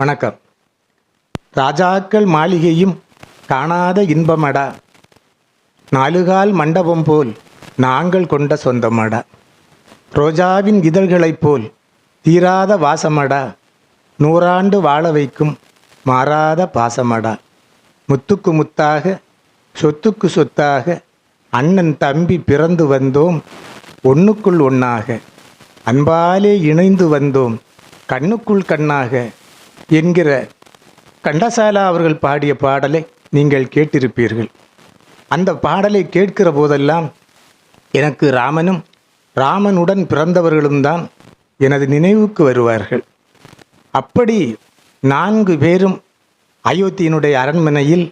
வணக்கம். ராஜாக்கள் மாளிகையும் காணாத இன்பமடா. நாலுகால் மண்டபம் போல் நாங்கள் கொண்ட சொந்தமடா. ரோஜாவின் இதழ்களைப் போல் தீராத வாசமடா. நூறாண்டு வாழ வைக்கும் மாறாத பாசமடா. முத்துக்கு முத்தாக சொத்துக்கு சொத்தாக அண்ணன் தம்பி பிறந்து வந்தோம் ஒன்றுக்குள் ஒன்றாக அன்பாலே இணைந்து வந்தோம் கண்ணுக்குள் கண்ணாக. என்கிற கண்டசாலா அவர்கள் பாடிய பாடலை நீங்கள் கேட்டிருப்பீர்கள். அந்த பாடலை கேட்கிற போதெல்லாம் எனக்கு ராமனும் ராமனுடன் பிறந்தவர்களும் தான் எனது நினைவுக்கு வருவார்கள். அப்படி நான்கு பேரும் அயோத்தியினுடைய அரண்மனையில்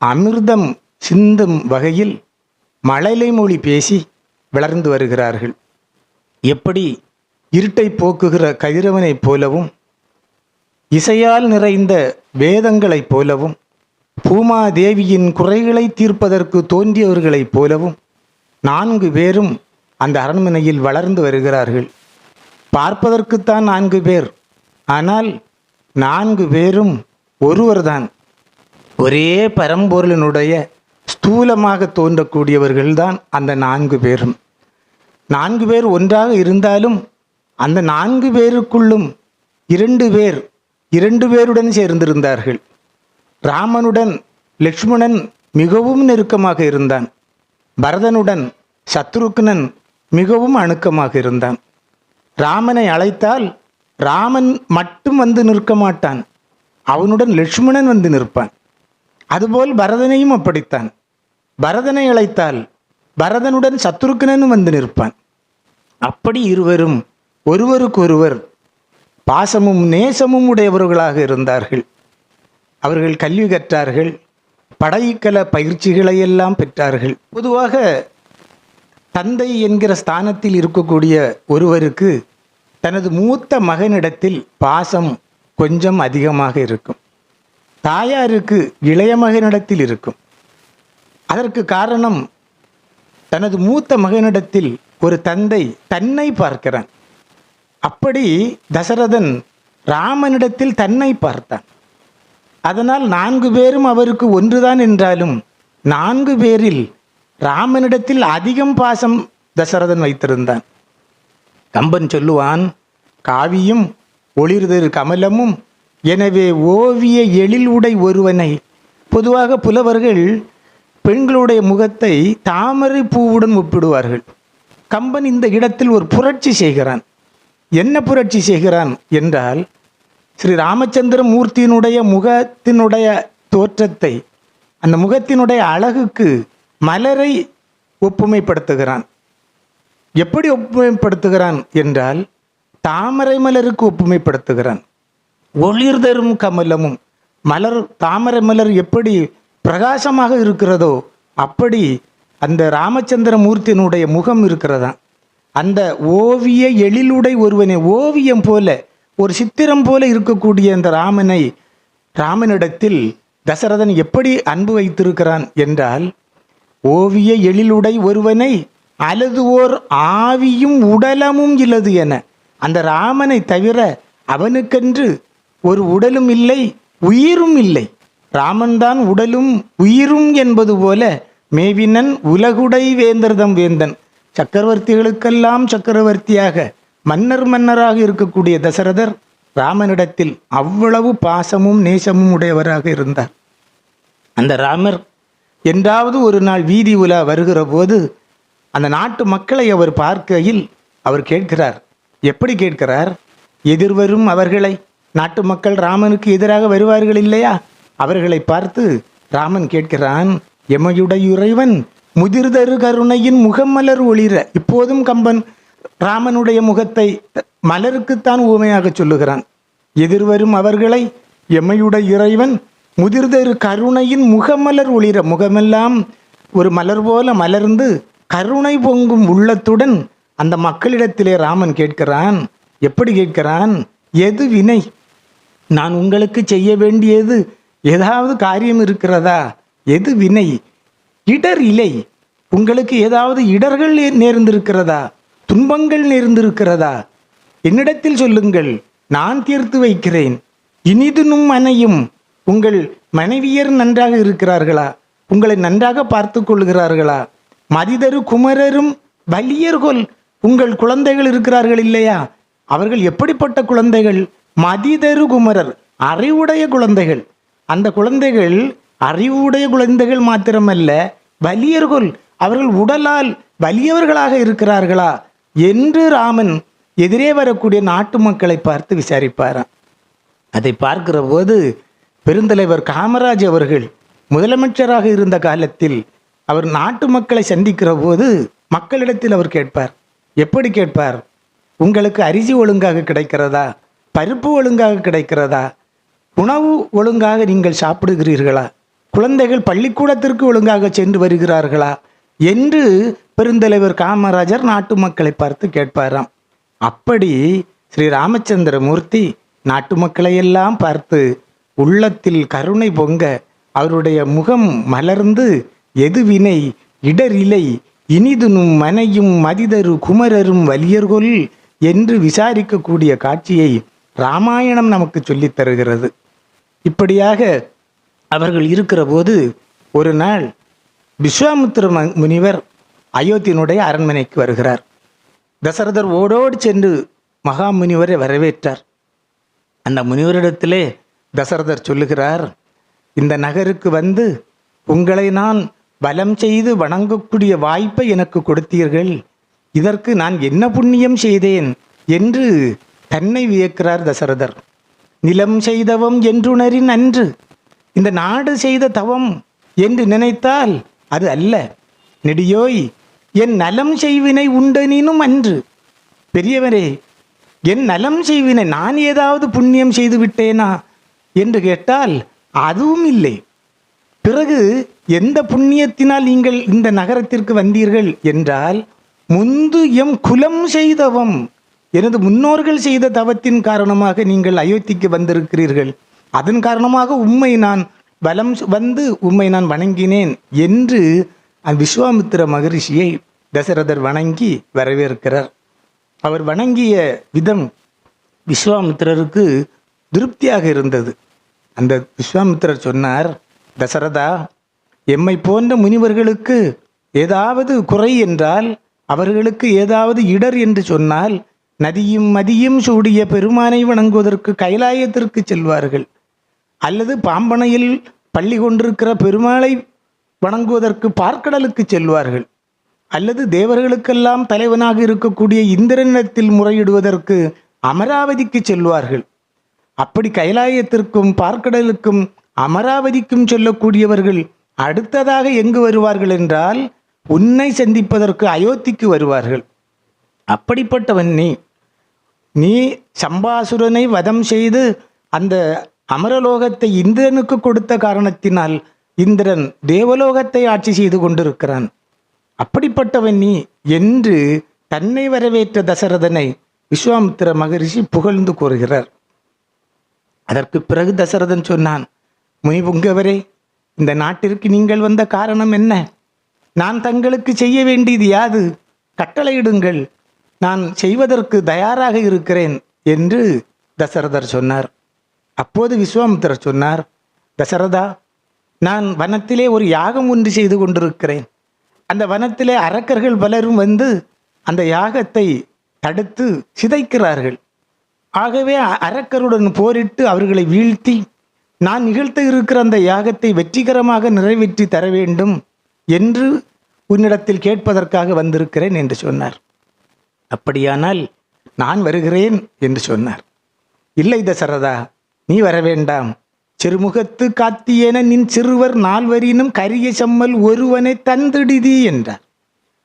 அமிர்தம் சிந்தும் வகையில் மழலை மொழி பேசி வளர்ந்து வருகிறார்கள். எப்படி இருட்டை போக்குகிற கதிரவனைப் போலவும் இசையால் நிறைந்த வேதங்களைப் போலவும் பூமாதேவியின் குறைகளை தீர்ப்பதற்கு தோன்றியவர்களைப் போலவும் நான்கு பேரும் அந்த அரண்மனையில் வளர்ந்து வருகிறார்கள். பார்ப்பதற்குத்தான் நான்கு பேர் ஆனால் நான்கு பேரும் ஒருவர்தான். ஒரே பரம்பொருளினுடைய ஸ்தூலமாக தோன்றக்கூடியவர்கள்தான் அந்த நான்கு பேரும். நான்கு பேர் ஒன்றாக இருந்தாலும் அந்த நான்கு பேருக்குள்ளும் இரண்டு பேர் இரண்டு பேருடன் சேர்ந்திருந்தார்கள். ராமனுடன் லக்ஷ்மணன் மிகவும் நெருக்கமாக இருந்தான். பரதனுடன் சத்ருக்னன் மிகவும் அணுக்கமாக இருந்தான். ராமனை அழைத்தால் ராமன் மட்டும் வந்து நிற்க மாட்டான். அவனுடன் லட்சுமணன் வந்து நிற்பான். அதுபோல் பரதனையும் அப்படித்தான். பரதனை அழைத்தால் பரதனுடன் சத்ருக்னனும் வந்து நிற்பான். அப்படி இருவரும் ஒருவருக்கொருவர் பாசமும் நேசமும் உடையவர்களாக இருந்தார்கள். அவர்கள் கல்வி கற்றார்கள் படைக்கல பயிற்சிகளை எல்லாம் பெற்றார்கள். பொதுவாக தந்தை என்கிற ஸ்தானத்தில் இருக்கக்கூடிய ஒருவருக்கு தனது மூத்த மகனிடத்தில் பாசம் கொஞ்சம் அதிகமாக இருக்கும். தாயாருக்கு இளைய மகனிடத்தில் இருக்கும். அதற்கு காரணம் தனது மூத்த மகனிடத்தில் ஒரு தந்தை தன்னை பார்க்கிறான். அப்படி தசரதன் ராமனிடத்தில் தன்னை பார்த்தான். அதனால் நான்கு பேரும் அவருக்கு ஒன்றுதான் என்றாலும் நான்கு பேரில் ராமனிடத்தில் அதிகம் பாசம் தசரதன் வைத்திருந்தான். கம்பன் சொல்லுவான் காவியும் ஒளிர்தரு கமலமும் எனவே ஓவிய எழில் உடை ஒருவனை. பொதுவாக புலவர்கள் பெண்களுடைய முகத்தை தாமரை பூவுடன் ஒப்பிடுவார்கள். கம்பன் இந்த இடத்தில் ஒரு புரட்சி செய்கிறான். என்ன புரட்சி செய்கிறான் என்றால் ஸ்ரீ ராமச்சந்திர மூர்த்தியினுடைய முகத்தினுடைய தோற்றத்தை அந்த முகத்தினுடைய அழகுக்கு மலரை ஒப்புமைப்படுத்துகிறான். எப்படி ஒப்புமைப்படுத்துகிறான் என்றால் தாமரை மலருக்கு ஒப்புமைப்படுத்துகிறான். ஒளிர் தரும் கமலமும் மலர் தாமரை மலர் எப்படி பிரகாசமாக இருக்கிறதோ அப்படி அந்த ராமச்சந்திர மூர்த்தியினுடைய முகம் இருக்கிறதா அந்த ஓவிய எழிலுடை ஒருவனை ஓவியம் போல ஒரு சித்திரம் போல இருக்கக்கூடிய அந்த ராமனை ராமனிடத்தில் தசரதன் எப்படி அன்பு வைத்திருக்கிறான் என்றால் ஓவிய எழிலுடை ஒருவனை அலது ஓர் ஆவியும் உடலமும் இல்லது என அந்த ராமனை தவிர அவனுக்கென்று ஒரு உடலும் இல்லை உயிரும் இல்லை. ராமன்தான் உடலும் உயிரும் என்பது போல மேவினன் உலகுடை வேந்தர்தம் வேந்தன். சக்கரவர்த்திகளுக்கெல்லாம் சக்கரவர்த்தியாக மன்னர் மன்னராக இருக்கக்கூடிய தசரதர் ராமனிடத்தில் அவ்வளவு பாசமும் நேசமும் உடையவராக இருந்தார். அந்த ராமர் என்றாவது ஒரு நாள் வீதி உலா வருகிற போது அந்த நாட்டு மக்களை அவர் பார்க்கையில் அவர் கேட்கிறார். எப்படி கேட்கிறார்? எதிர்வரும் அவர்களை நாட்டு மக்கள் ராமனுக்கு எதிராக வருவார்கள் இல்லையா? அவர்களை பார்த்து ராமன் கேட்கிறான் எமையுடைய இறைவன் முதிர்தரு கருணையின் முகமலர் ஒளிர இப்போதும் கம்பன் ராமனுடைய முகத்தை மலருக்குத்தான் ஊமையாக சொல்லுகிறான். எதிர்வரும் அவர்களை எம்மையுடைய இறைவன் முதிர்தரு கருணையின் முகமலர் ஒளிர முகமெல்லாம் ஒரு மலர் போல மலர்ந்து கருணை பொங்கும் உள்ளத்துடன் அந்த மக்களிடத்திலே ராமன் கேட்கிறான். எப்படி கேட்கிறான்? எது வினை? நான் உங்களுக்கு செய்ய வேண்டியது ஏதாவது காரியம் இருக்கிறதா? எது வினை? இடர் இல்லை. உங்களுக்கு ஏதாவது இடர்கள் நேர்ந்திருக்கிறதா? துன்பங்கள் நேர்ந்திருக்கிறதா? என்னிடத்தில் சொல்லுங்கள். நான் தீர்த்து வைக்கிறேன். இனிதுனும் மனையும் உங்கள் மனைவியர் நன்றாக இருக்கிறார்களா? உங்களை நன்றாக பார்த்து கொள்கிறார்களா? மதிதரு குமரரும் வலியர்கொல் உங்கள் குழந்தைகள் இருக்கிறார்கள் இல்லையா? அவர்கள் எப்படிப்பட்ட குழந்தைகள்? மதிதரு குமரர் அறிவுடைய குழந்தைகள். அந்த குழந்தைகள் அறிவுடைய குழந்தைகள் மாத்திரமல்ல வலியர்கள் அவர்கள் உடலால் வலியவர்களாக இருக்கிறார்களா என்று ராமன் எதிரே வரக்கூடிய நாட்டு மக்களை பார்த்து விசாரிப்பாராம். அதை பார்க்கிற போது பெருந்தலைவர் காமராஜ் அவர்கள் முதலமைச்சராக இருந்த காலத்தில் அவர் நாட்டு மக்களை சந்திக்கிற போது மக்களிடத்தில் அவர் கேட்பார். எப்படி கேட்பார்? உங்களுக்கு அரிசி ஒழுங்காக கிடைக்கிறதா? பருப்பு ஒழுங்காக கிடைக்கிறதா? உணவு ஒழுங்காக நீங்கள் சாப்பிடுகிறீர்களா? குழந்தைகள் பள்ளிக்கூடத்திற்கு ஒழுங்காக சென்று வருகிறார்களா என்று பெருந்தலைவர் காமராஜர் நாட்டு மக்களை பார்த்து கேட்பாராம். அப்படி ஸ்ரீ ராமச்சந்திரமூர்த்தி நாட்டு மக்களையெல்லாம் பார்த்து உள்ளத்தில் கருணை பொங்க அவருடைய முகம் மலர்ந்து எதுவினை இடரிலை இனிதுனும் மனையும் மதிதரு குமரரும் வலியர்கொல் என்று விசாரிக்கக்கூடிய காட்சியை ராமாயணம் நமக்கு சொல்லித் தருகிறது. இப்படியாக அவர்கள் இருக்கிற போது ஒரு நாள் விஸ்வாமுத்திர ம- முனிவர் அயோத்தியனுடைய அரண்மனைக்கு வருகிறார். தசரதர் ஓடோடு சென்று மகா முனிவரை வரவேற்றார். அந்த முனிவரிடத்திலே தசரதர் சொல்லுகிறார் இந்த நகருக்கு வந்து உங்களை நான் வலம் செய்து வணங்கக்கூடிய வாய்ப்பை எனக்கு கொடுத்தீர்கள். இதற்கு நான் என்ன புண்ணியம் செய்தேன் என்று தன்னை வியக்கிறார் தசரதர். நிலம் செய்தவம் என்றுணரின் அன்று இந்த நாடு செய்த தவம் என்று நினைத்தால் அது அல்ல. நெடியோய் என் நலம் செய்வினை உண்டனினும் அன்று. பெரியவரே என் நலம் செய்வினை நான் ஏதாவது புண்ணியம் செய்து விட்டேனா என்று கேட்டால் அதுவும் இல்லை. பிறகு எந்த புண்ணியத்தினால் நீங்கள் இந்த நகரத்திற்கு வந்தீர்கள் என்றால் முந்து எம் குலம் செய்தவம். எனது முன்னோர்கள் செய்த தவத்தின் காரணமாக நீங்கள் அயோத்திக்கு வந்திருக்கிறீர்கள். அதன் காரணமாக உம்மை நான் பலம் வந்து உம்மை நான் வணங்கினேன் என்று அந்த விஸ்வாமித்திர மகரிஷியை தசரதர் வணங்கி வரவேற்கிறார். அவர் வணங்கிய விதம் விஸ்வாமித்திரருக்கு திருப்தியாக இருந்தது. அந்த விஸ்வாமித்திரர் சொன்னார் தசரதா எம்மை போன்ற முனிவர்களுக்கு ஏதாவது குறை என்றால் அவர்களுக்கு ஏதாவது இடர் என்று சொன்னால் நதியும் மதியும் சூடிய பெருமானை வணங்குவதற்கு கைலாயத்திற்கு செல்வார்கள். அல்லது பாம்பனையில் பள்ளி கொண்டிருக்கிற பெருமாளை வணங்குவதற்கு பார்க்கடலுக்கு செல்வார்கள். அல்லது தேவர்களுக்கெல்லாம் தலைவனாக இருக்கக்கூடிய இந்திரனிடத்தில் முறையிடுவதற்கு அமராவதிக்கு செல்வார்கள். அப்படி கைலாயத்திற்கும் பார்க்கடலுக்கும் அமராவதிக்கும் சொல்லக்கூடியவர்கள் அடுத்ததாக எங்கு வருவார்கள் என்றால் உன்னை சந்திப்பதற்கு அயோத்திக்கு வருவார்கள். அப்படிப்பட்டவன் நீ. நீ சம்பாசுரனை வதம் செய்து அந்த அமரலோகத்தை இந்திரனுக்கு கொடுத்த காரணத்தினால் இந்திரன் தேவலோகத்தை ஆட்சி செய்து கொண்டிருக்கிறான். அப்படிப்பட்டவன் நீ என்று தன்னை வரவேற்ற தசரதனை விஸ்வாமித்திர மகரிஷி புகழ்ந்து கூறுகிறார். அதற்கு பிறகு தசரதன் சொன்னான் முனிபுங்கவரே இந்த நாட்டிற்கு நீங்கள் வந்த காரணம் என்ன? நான் தங்களுக்கு செய்ய வேண்டியது யாது? கட்டளையிடுங்கள். நான் செய்வதற்கு தயாராக இருக்கிறேன் என்று தசரதர் சொன்னார். அப்போது விஸ்வாமித்திரர் சொன்னார் தசரதா நான் வனத்திலே ஒரு யாகம் ஒன்று செய்து கொண்டிருக்கிறேன். அந்த வனத்திலே அரக்கர்கள் பலரும் வந்து அந்த யாகத்தை தடுத்து சிதைக்கிறார்கள். ஆகவே அ- அரக்கருடன் போரிட்டு அவர்களை வீழ்த்தி நான் நிகழ்த்த இருக்கிற அந்த யாகத்தை வெற்றிகரமாக நிறைவேற்றி தர வேண்டும் என்று உன்னிடத்தில் கேட்பதற்காக வந்திருக்கிறேன் என்று சொன்னார். அப்படியானால் நான் வருகிறேன் என்று சொன்னார். இல்லை தசரதா நீ வர வேண்டாம். சிறுமுகத்து காத்தியென நின் சிறுவர் நால்வரினும் கரிய செம்மல் ஒருவனை தந்திடுதி என்றார்.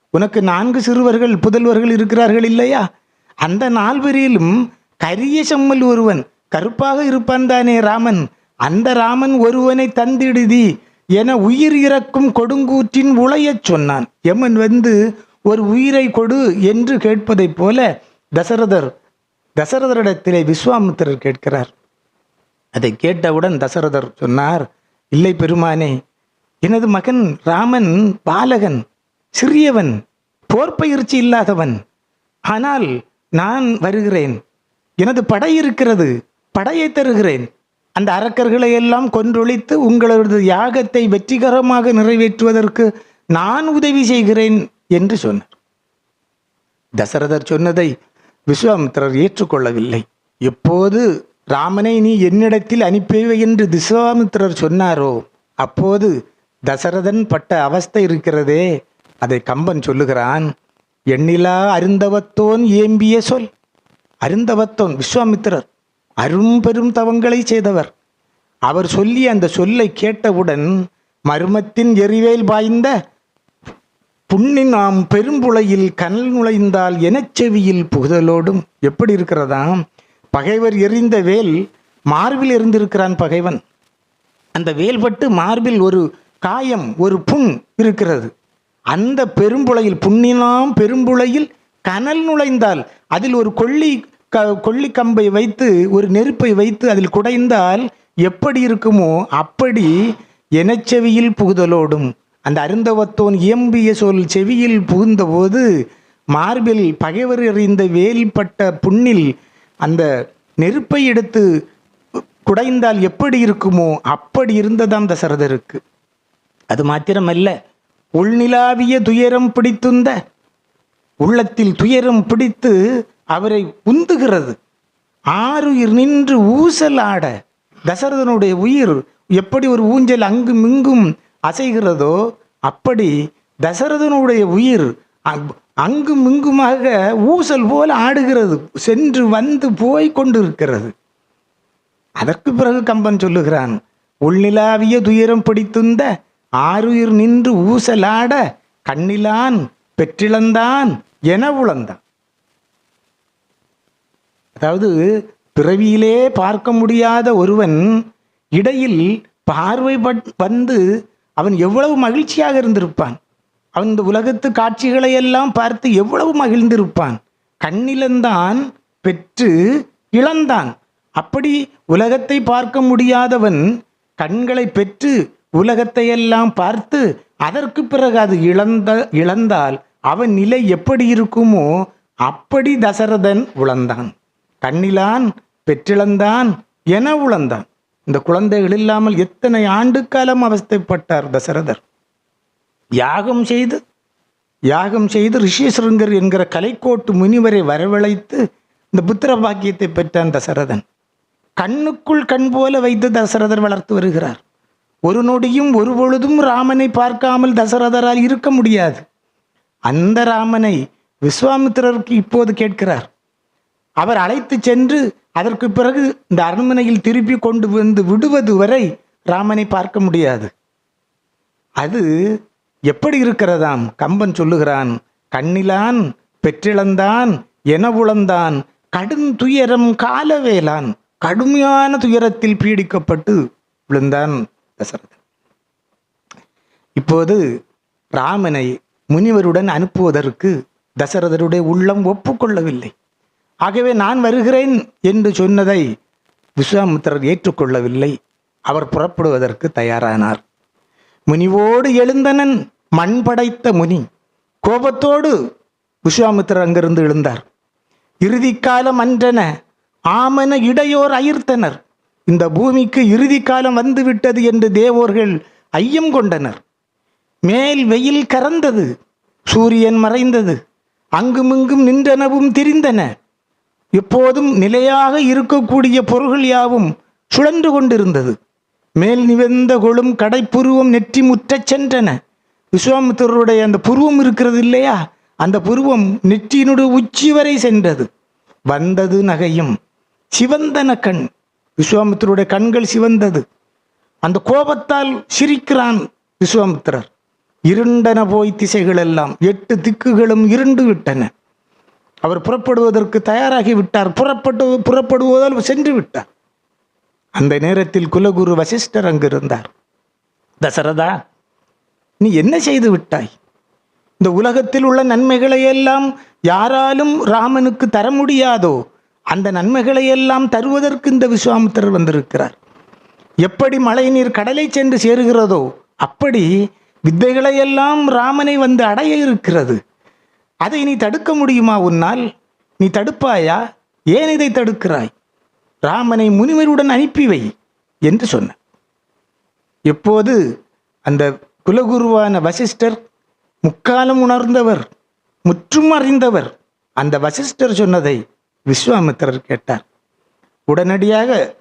உனக்கு நான்கு சிறுவர்கள் புதல்வர்கள் இருக்கிறார்கள் இல்லையா? அந்த நால்வரிலும் கரிய செம்மல் ஒருவன் கருப்பாக இருப்பான் தானே ராமன். அந்த ராமன் ஒருவனை தந்திடுதி என உயிர் இறக்கும் கொடுங்கூற்றின் உளையச் சொன்னான். எம்மன் வந்து ஒரு உயிரை கொடு என்று கேட்பதைப் போல தசரதர் தசரதரிடத்திலே விஸ்வாமித்திரர் கேட்கிறார். அதை கேட்டவுடன் தசரதர் சொன்னார் இல்லை பெருமானே எனது மகன் ராமன் பாலகன் சிறியவன் போர் பயிற்சி இல்லாதவன். ஆனால் நான் வருகிறேன். எனது படை இருக்கிறது படையை தருகிறேன். அந்த அரக்கர்களை எல்லாம் கொன்றொழித்து உங்களது யாகத்தை வெற்றிகரமாக நிறைவேற்றுவதற்கு நான் உதவி செய்கிறேன் என்று சொன்னார். தசரதர் சொன்னதை விஸ்வாமித்திரர் ஏற்றுக்கொள்ளவில்லை. எப்போது ராமனை நீ என்னிடத்தில் அனுப்பிவை என்று விஸ்வாமித்திரர் சொன்னாரோ? அப்போது தசரதன் பட்ட அவஸ்தை இருக்கிறதே அதை கம்பன் சொல்லுகிறான். எண்ணிலா அருந்தவத்தோன் ஏம்பிய சொல். அருந்தவத்தோன் விஸ்வாமித்திரர் அரும்பெரும் தவங்களை செய்தவர். அவர் சொல்லி அந்த சொல்லை கேட்டவுடன் மர்மத்தின் எரிவேல் பாய்ந்த புண்ணின் நாம் பெரும்புளையில் கனல் நுழைந்தால் எனச்செவியில் புகுதலோடும். எப்படி இருக்கிறதாம்? பகைவர் எறிந்த வேல் மார்பில் இருந்திருக்கிறான் பகைவன். அந்த வேல்பட்டு மார்பில் ஒரு காயம் ஒரு புண் இருக்கிறது. அந்த பெரும்புளையில் புண்ணினாம் பெரும்புளையில் கனல் நுழைந்தால் அதில் ஒரு கொள்ளி க கொள்ளி கம்பை வைத்து ஒரு நெருப்பை வைத்து அதில் குடைந்தால் எப்படி இருக்குமோ அப்படி எனச்செவியில் புகுதலோடும். அந்த அருந்தவத்தோன் இயம்பிய சொல் செவியில் புகுந்தபோது மார்பில் பகைவர் எறிந்த வேல்பட்ட புண்ணில் அந்த நெருப்பை எடுத்து குடைந்தால் எப்படி இருக்குமோ அப்படி இருந்ததாம் சரதருக்கு அது மாத்திரமல்ல உள்நிலாவிய துயரம் பிடித்துந்த உள்ளத்தில் துயரம் பிடித்து அவரை உந்துகிறது. ஆறுயிர் நின்று ஊசல் ஆட தசரதனுடைய உயிர் எப்படி ஒரு ஊஞ்சல் அங்கும் இங்கும் அசைகிறதோ அப்படி தசரதனுடைய உயிர் அங்கும் இங்குமாக ஊசல் போல ஆடுகிறது சென்று வந்து போய் கொண்டிருக்கிறது. அதற்கு பிறகு கம்பன் சொல்லுகிறான் உள்நிலாவிய துயரம் பிடித்துந்த ஆறுயிர் நின்று ஊசலாட கண்ணிலான் பெற்றிழந்தான் என உழந்தான் அதாவது பிறவியிலே பார்க்க முடியாத ஒருவன் இடையில் பார்வை பட்- வந்து அவன் எவ்வளவு மகிழ்ச்சியாக இருந்திருப்பான். அவன் இந்த உலகத்து காட்சிகளை எல்லாம் பார்த்து எவ்வளவு மகிழ்ந்திருப்பான். கண்ணிலந்தான் பெற்று இழந்தான். அப்படி உலகத்தை பார்க்க முடியாதவன் கண்களை பெற்று உலகத்தை எல்லாம் பார்த்து அதற்கு பிறகு அது இழந்த இழந்தால் அவன் நிலை எப்படி இருக்குமோ அப்படி தசரதன் உழந்தான். கண்ணிலான் பெற்றிழந்தான் என உழந்தான். இந்த குழந்தைகள் இல்லாமல் எத்தனை ஆண்டு காலம் அவஸ்தைப்பட்டார் தசரதர்? யாகம் செய்து யாகம் செய்து ரிஷிசிருங்கர் என்கிற கலைக்கோட்டு முனிவரை வரவழைத்து இந்த புத்திர பாக்கியத்தை பெற்றான் தசரதன். கண்ணுக்குள் கண் போல வைத்து தசரதர் வளர்த்து வருகிறார். ஒரு நொடியும் ஒரு பொழுதும் ராமனை பார்க்காமல் தசரதரால் இருக்க முடியாது. அந்த ராமனை விஸ்வாமித்திரருக்கு இப்போது கேட்கிறார். அவர் அழைத்து சென்று அதற்கு பிறகு இந்த அரண்மனையில் திருப்பி கொண்டு வந்து விடுவது வரை ராமனை பார்க்க முடியாது. அது எப்படி இருக்கிறதாம்? கம்பன் சொல்லுகிறான் கண்ணிலான் பெற்றிழந்தான் என உழந்தான் கடும் துயரம் காலவேலான் கடுமையான துயரத்தில் பீடிக்கப்பட்டு விழுந்தான். தசரதன். இப்போது ராமனை முனிவருடன் அனுப்புவதற்கு தசரதருடைய உள்ளம் ஒப்புக்கொள்ளவில்லை. ஆகவே நான் வருகிறேன் என்று சொன்னதை விஸ்வாமித்திரர் ஏற்றுக்கொள்ளவில்லை. அவர் புறப்படுவதற்கு தயாரானார். முனிவோடு எழுந்தனன் மண் படைத்த முனி. கோபத்தோடு விஸ்வாமித்திரர் அங்கிருந்து எழுந்தார். இறுதி காலம் அன்றன ஆமன இடையோர் அயிர்த்தனர். இந்த பூமிக்கு இறுதி காலம் வந்துவிட்டது என்று தேவோர்கள் ஐயம் கொண்டனர். மேல் வெயில் கறந்தது சூரியன் மறைந்தது அங்குமிங்கும் நின்றனவும் திரிந்தன. எப்போதும் நிலையாக இருக்கக்கூடிய பொருள்கள் யாவும் சுழன்று கொண்டிருந்தது. மேல் நிவந்த கொழும் கடைப்புருவம் நெற்றி முற்றச் சென்றன. விஸ்வாமித்திரருடைய அந்த புருவம் இருக்கிறது இல்லையா? அந்த புருவம் நெற்றியினுடைய உச்சி வரை சென்றது. வந்தது நகையும். சிவந்தன கண். விஸ்வாமித்தருடைய கண்கள் சிவந்தது. அந்த கோபத்தால் சிரிக்கிறான் விஸ்வாமித்திரர் இருண்டன போய் திசைகள் எல்லாம் எட்டு திக்குகளும் இருண்டு விட்டன. அவர் புறப்படுவதற்கு தயாராகி விட்டார். புறப்பட்டு புறப்படுவதால் சென்று விட்டார். அந்த நேரத்தில் குலகுரு வசிஷ்டர் அங்கு இருந்தார் தசரதா நீ என்ன செய்து விட்டாய்? இந்த உலகத்தில் உள்ள நன்மைகளை எல்லாம் யாராலும் ராமனுக்கு தர முடியாதோ அந்த நன்மைகளை எல்லாம் தருவதற்கு இந்த விஸ்வாமித்திரர் வந்திருக்கிறார். எப்படி மழைநீர் கடலை சென்று சேருகிறதோ அப்படி வித்தைகளை எல்லாம் ராமனை வந்து அடைய இருக்கிறது. அதை நீ தடுக்க முடியுமா உன்னால்? நீ தடுப்பாயா? ஏன் இதை தடுக்கிறாய்? ராமனை முனிவருடன் அனுப்பி வை என்று சொன்ன எப்போது அந்த குலகுருவான வசிஷ்டர் முக்காலம் உணர்ந்தவர் முற்றும் அறிந்தவர் அந்த வசிஷ்டர் சொன்னதை விஸ்வாமித்திரர் கேட்டார். உடனடியாக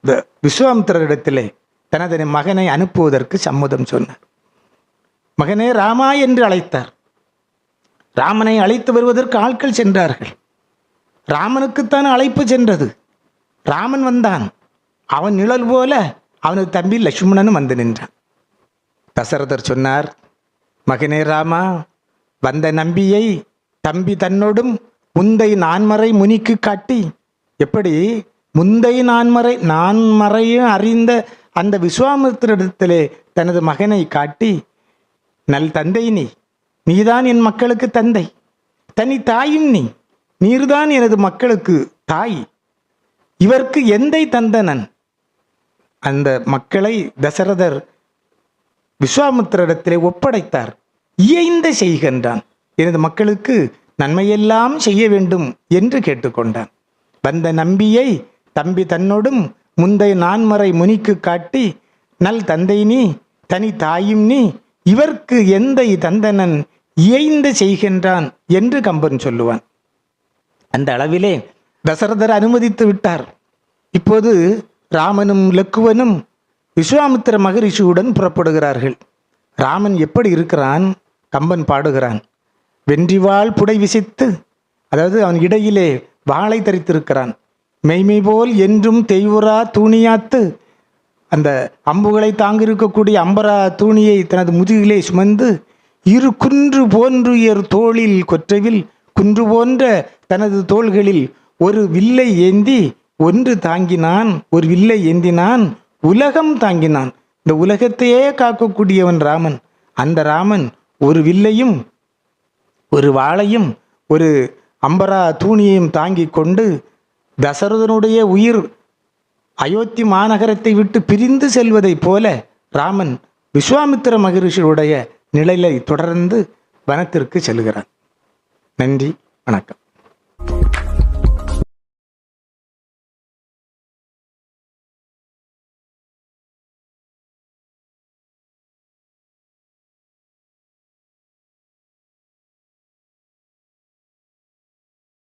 இந்த விஸ்வாமித்திரரிடத்திலே தனது மகனை அனுப்புவதற்கு சம்மதம் சொன்னார். மகனே ராமா என்று அழைத்தார். ராமனை அழைத்து வருவதற்கு ஆட்கள் சென்றார்கள். ராமனுக்குத்தான் அழைப்பு சென்றது. ராமன் வந்தான். அவன் நிழல் போல அவனது தம்பி லட்சுமணனும் வந்து நின்றான். தசரதர் சொன்னார் மகனே ராமா வந்த நம்பியை தம்பி தன்னோடும் முந்தை நான்மறை முனிக்கு காட்டி எப்படி முந்தை நான்மறை நான்மறையும் அறிந்த அந்த விஸ்வாமித்திரிடத்திலே தனது மகனை காட்டி நல் தந்தை நீ நீதான் என் மக்களுக்கு தந்தை. தனி தாயும் நீ நீர்தான் எனது மக்களுக்கு தாய். இவர்க்கு எந்தை தந்தனன்? அந்த மக்களை தசரதர் விஸ்வாமித்திரிடத்திலே ஒப்படைத்தார். இயைந்த செய்கின்றான். எனது மக்களுக்கு நன்மையெல்லாம் செய்ய வேண்டும் என்று கேட்டுக்கொண்டான். வந்த நம்பியை தம்பி தன்னோடும் முந்தை நான்மறை முனிக்கு காட்டி நல் தந்தை நீ தனி தாயும் நீ இவர்க்கு எந்தை தந்தனன்? இயைந்த செய்கின்றான் என்று கம்பன் சொல்லுவான். அந்த அளவிலே தசரதர் அனுமதித்து விட்டார். இப்போது ராமனும் லக்குவனும் விஸ்வாமித்திர மகரிஷியுடன் புறப்படுகிறார்கள். ராமன் எப்படி இருக்கிறான்? கம்பன் பாடுகிறான். வென்றிவாள் புடை விசித்து அதாவது அவன் இடையிலே வாளை தரித்திருக்கிறான். மெய்மை போல் என்றும் தெய்வுரா தூணியாத்து அந்த அம்புகளை தாங்கியிருக்கக்கூடிய அம்பரா தூணியை தனது முதுகிலே சுமந்து இரு குன்று போன்றுயர் தோளில் கொற்றவில் குன்று போன்ற தனது தோள்களில் ஒரு வில்லை ஏந்தி ஒன்று தாங்கினான் ஒரு வில்லை ஏந்தினான் உலகம் தாங்கினான். இந்த உலகத்தையே காக்கக்கூடியவன் ராமன். அந்த ராமன் ஒரு வில்லையும் ஒரு வாளையும் ஒரு அம்பரா தூணியையும் தாங்கிக் கொண்டு தசரதனுடைய உயிர் அயோத்தி மாநகரத்தை விட்டு பிரிந்து செல்வதைப் போல ராமன் விஸ்வாமித்திர மகரிஷியுடைய நிழலை தொடர்ந்து வனத்திற்கு செல்கிறான். நன்றி வணக்கம்.